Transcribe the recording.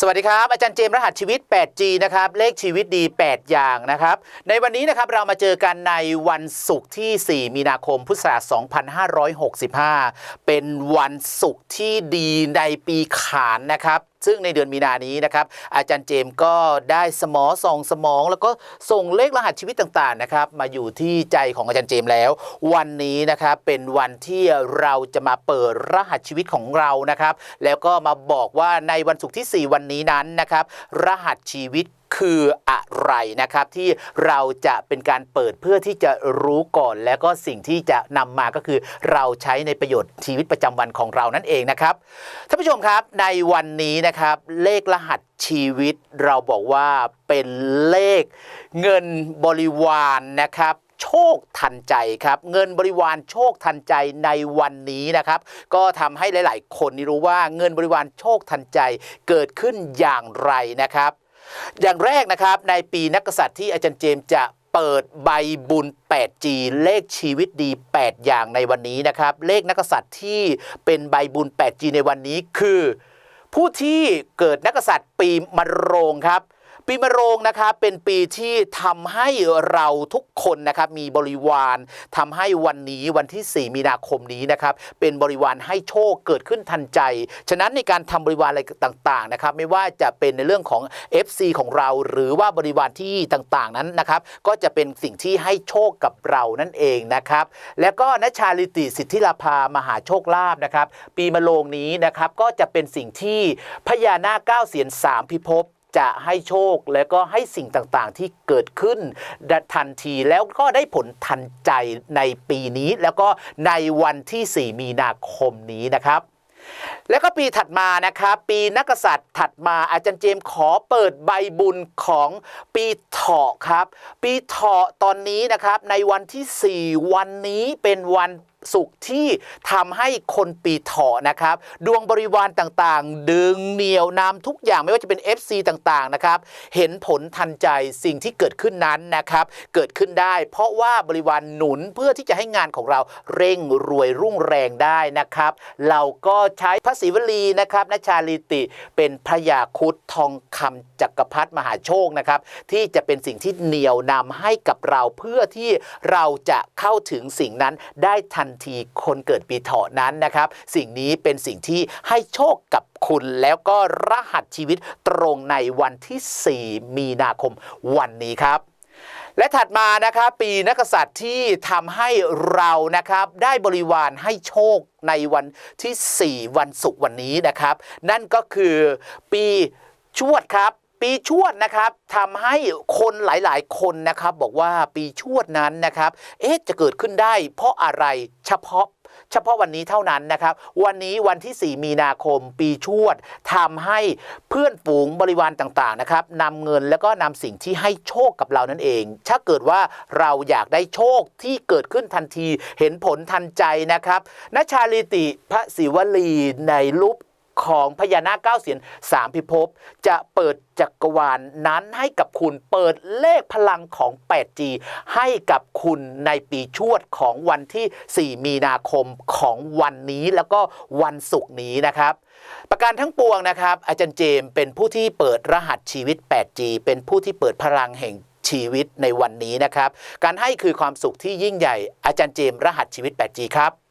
สวัสดีครับ อาจารย์เจมส์รหัสชีวิต 8G นะครับ เลขชีวิตดี 8 อย่างนะครับ ในวันนี้นะครับเรามาเจอกันในวันศุกร์ที่ 4 มีนาคม พุทธศักราช 2565 เป็นวันศุกร์ที่ดีในปีขานนะครับ ซึ่งในเดือนมีนานี้นะครับ อาจารย์เจมส์ก็ได้สมอส่องสมอง แล้วก็ส่งเลขรหัสชีวิตต่างๆนะครับ มาอยู่ที่ใจของอาจารย์เจมส์แล้ว วันนี้นะครับเป็นวันที่เราจะมาเปิดรหัสชีวิตของเรานะครับ แล้วก็มาบอกว่าในวันศุกร์ที่ 4 วันนี้นั้นนะครับ รหัสชีวิต คืออะไรนะครับ ที่เราจะเป็นการเปิดเพื่อที่จะรู้ก่อน แล้วก็สิ่งที่จะนำมาก็คือเราใช้ในประโยชน์ชีวิตประจำวันของเรานั่นเองนะครับท่านผู้ชมครับในวันนี้นะครับ เลขรหัสชีวิตเราบอกว่าเป็นเลขเงินบริวารนะครับโชคทันใจครับ เงินบริวารโชคทันใจในวันนี้นะครับ ก็ทำให้หลาย ๆ คนนี่รู้ว่าเงินบริวารโชคทันใจเกิดขึ้นอย่างไรนะครับ อย่างแรกนะครับในปีนักกษัตริย์ที่อาจารย์เจมส์จะเปิดใบบุญ 8G เลขชีวิตดี 8 อย่างในวันนี้นะครับ เลขนักษัตริย์ที่เป็นใบบุญ 8G ในวันนี้คือ ผู้ที่เกิดนักกษัตริย์ปีมะโรงครับ ปีมะโรงนะครับเป็นปีที่ทำให้เราทุกคนนะครับมีบริวารทำให้วันนี้วันที่ 4 มีนาคมนี้นะครับเป็นบริวารให้โชคเกิดขึ้นทันใจ ฉะนั้นในการทำบริวารอะไรต่างๆนะครับไม่ว่าจะเป็นในเรื่องของ FC ของเรา หรือว่าบริวารที่ต่างๆนั้นนะครับก็จะเป็นสิ่งที่ให้โชคกับเรานั่นเองนะครับแล้วก็นชาลิติสิทธิลาภามหาโชคลาภนะครับปีมะโรงนี้นะครับก็จะเป็นสิ่งที่พญานาคเก้าเสียนสามพิภพ จะให้โชคและก็ให้สิ่งต่างๆ ที่เกิดขึ้นทันทีแล้วก็ได้ผลทันใจในปีนี้แล้วก็ในวันที่ 4 มีนาคมนี้นะครับแล้วก็ปีถัดมานะครับ ปีนักษัตริย์ถัดมาอาจารย์เจมส์ขอเปิดใบบุญของปีเถาะครับ ปีเถาะตอนนี้นะครับในวันที่ 4 วันนี้เป็นวัน สุขที่ทำให้คนปีเถาะนะครับ ดวงบริวารต่างๆ ดึงเหนียวนำทุกอย่างไม่ว่าจะเป็น FC ต่างๆนะครับ เห็นผลทันใจสิ่งที่เกิดขึ้นนั้นนะครับ เกิดขึ้นได้ เพราะว่าบริวารหนุนเพื่อที่จะให้งานของเราเร่งรวยรุ่งแรงได้นะครับ เราก็ใช้พระศิวลีนะครับนชาลิติเป็นพระยาคุดทองคำจักรพรรดิมหาโชคนะครับที่จะเป็นสิ่งที่เหนียวนำให้กับเราเพื่อที่เราจะเข้าถึงสิ่งนั้นได้ทันทีคนเกิดปีเถาะนั้นนะครับ สิ่งนี้เป็นสิ่งที่ให้โชคกับคุณแล้วก็รหัสชีวิตตรงในวันที่ 4 มีนาคมวันนี้ครับและถัดมานะครับปีนักกษัตริย์ที่ทำให้เรานะครับได้บริวารให้โชคในวันที่ 4 วันศุกร์วันนี้นะครับ นั่นก็คือปีชวดครับ ปีชวดนะครับทำให้คนหลายๆ คนนะครับ บอกว่าปีชวดนั้นนะครับ เอ๊ะจะเกิดขึ้นได้เพราะอะไรเฉพาะเฉพาะวันนี้เท่านั้นนะครับ วันนี้วันที่ 4 มีนาคมปีชวดทำให้เพื่อนฝูงบริวารต่างๆนะครับนำเงินแล้วก็นำสิ่งที่ให้โชคกับเรานั่นเอง ถ้าเกิดว่าเราอยากได้โชคที่เกิดขึ้นทันทีเห็นผลทันใจนะครับนชาลิติพระศิวลีในรูป ของพญานาคเก้าเสียนสามพิภพจะเปิดจักรวาลนนั้นให้กับคุณเปิดเลขพลังของ 8G ให้กับคุณในปีชวดของวันที่ 4 มีนาคมของวันนี้แล้วก็วันศุกร์นี้นะครับ ประการทั้งปวงนะครับ อาจารย์เจมเป็นผู้ที่เปิดรหัสชีวิต 8G เป็นผู้ที่เปิดพลังแห่งชีวิตในวันนี้นะครับ การให้คือความสุขที่ยิ่งใหญ่อาจารย์เจมรหัสชีวิต 8G ครับ